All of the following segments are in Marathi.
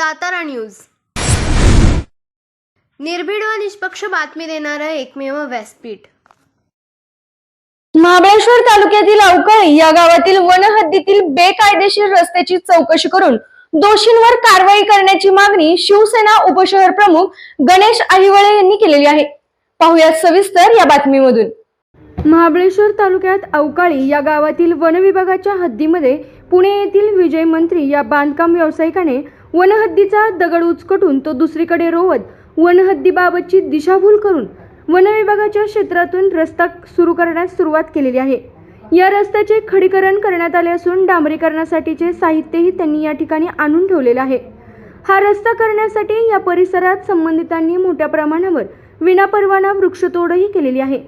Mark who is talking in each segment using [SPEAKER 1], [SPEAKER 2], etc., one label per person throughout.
[SPEAKER 1] सातारा न्यूज. निर्भीड व निष्पक्ष बातमी देणारं एकमेव व्यासपीठ.
[SPEAKER 2] महाबळेश्वर तालुक्यातील अवकाळी या गावातील वनहद्दीतील बेकायदेशीर रस्त्याची चौकशी करून दोषींवर कारवाई करण्याची मागणी शिवसेना उपशहर प्रमुख गणेश आहिवळे यांनी केलेली आहे. पाहुयात सविस्तर या बातमीमधून. महाबळेश्वर तालुक्यात अवकाळी या गावातील वन विभागाच्या हद्दीमध्ये पुणे येथील विजय मंत्री या बांधकाम व्यावसायिकाने वनहद्दीचा दगड उचकटून तो दुसरीकडे रोवत वनहद्दीबाबतची दिशाभूल करून वन विभागाच्या क्षेत्रातून रस्ता सुरू करण्यास सुरुवात केलेली आहे. या रस्त्याचे खडीकरण करण्यात आले असून डांबरीकरणासाठीचे साहित्यही त्यांनी या ठिकाणी आणून ठेवलेले आहे. हा रस्ता करण्यासाठी या परिसरात संबंधितांनी मोठ्या प्रमाणावर विनापरवाना वृक्षतोडही केलेली आहे.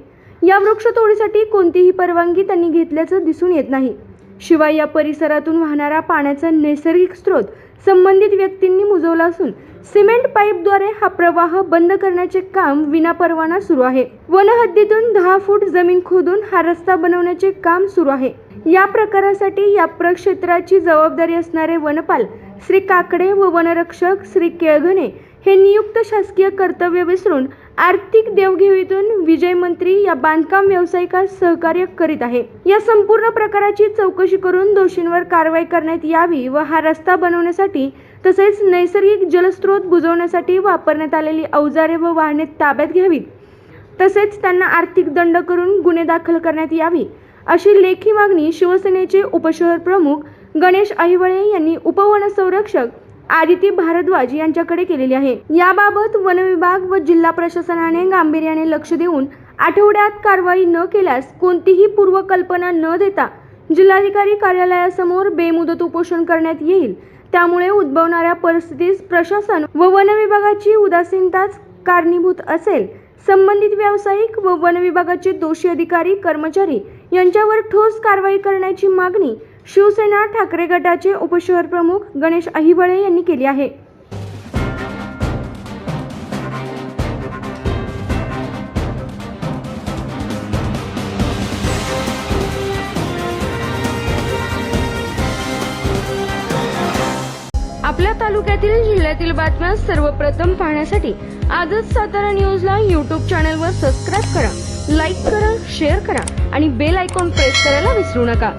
[SPEAKER 2] या वृक्षतोडीसाठी कोणतीही परवानगी त्यांनी घेतल्याचं दिसून येत नाही. शिवाय या परिसरातून वाहणारा पाण्याचा नैसर्गिक स्रोत संबंधित व्यक्तींनी मुजवला असून सिमेंट पाईपद्वारे हा प्रवाह बंद करण्याचे काम विनापरवाना सुरू आहे. वनहद्दीतून दहा फूट जमीन खोदून हा रस्ता बनवण्याचे काम सुरू आहे. या प्रकारासाठी या प्रक्षेत्राची जबाबदारी असणारे वनपाल श्री काकडे व वनरक्षक श्री केळघणे हे नियुक्त शासकीय कर्तव्य विसरून आर्थिक देवघेवीतून विजय मंत्री या बांधकाम व्यावसायिकास सहकार्य करीत आहे. या संपूर्ण प्रकाराची चौकशी करून दोषींवर कारवाई करण्यात यावी व हा रस्ता बनवण्यासाठी तसेच नैसर्गिक जलस्रोत बुजवण्यासाठी वापरण्यात आलेली अवजारे व वाहने ताब्यात घ्यावीत. तसेच त्यांना आर्थिक दंड करून गुन्हे दाखल करण्यात यावी अशी लेखी मागणी शिवसेनेचे उपशहर प्रमुख गणेश अहिवळे यांनी उपवनसंरक्षक आदिती भारद्वाज यांच्याकडे केलेली आहे. याबाबत वन विभाग व जिल्हा प्रशासनाने गांभीर्याने लक्ष देऊन आठवड्यात कारवाई न केल्यास कोणतीही पूर्वकल्पना न देता जिल्हाधिकारी कार्यालयासमोर बेमुदत उपोषण करण्यात येईल. त्यामुळे उद्भवणाऱ्या परिस्थितीस प्रशासन व वन विभागाची उदासीनताच कारणीभूत असेल. संबंधित व्यावसायिक व वन विभागाचे दोषी अधिकारी कर्मचारी यांच्यावर ठोस कारवाई करण्याची मागणी शिवसेना ठाकरे गटाचे उपशहर प्रमुख गणेश अहिवळे यांनी केली आहे. आपल्या तालुक्यातील जिल्ह्यातील बातम्या सर्वप्रथम पाहण्यासाठी आजच सातारा न्यूजला यूट्यूब चॅनलवर सबस्क्राईब करा लाईक करा शेअर करा आणि बेल आयकॉन प्रेस करायला विसरू नका.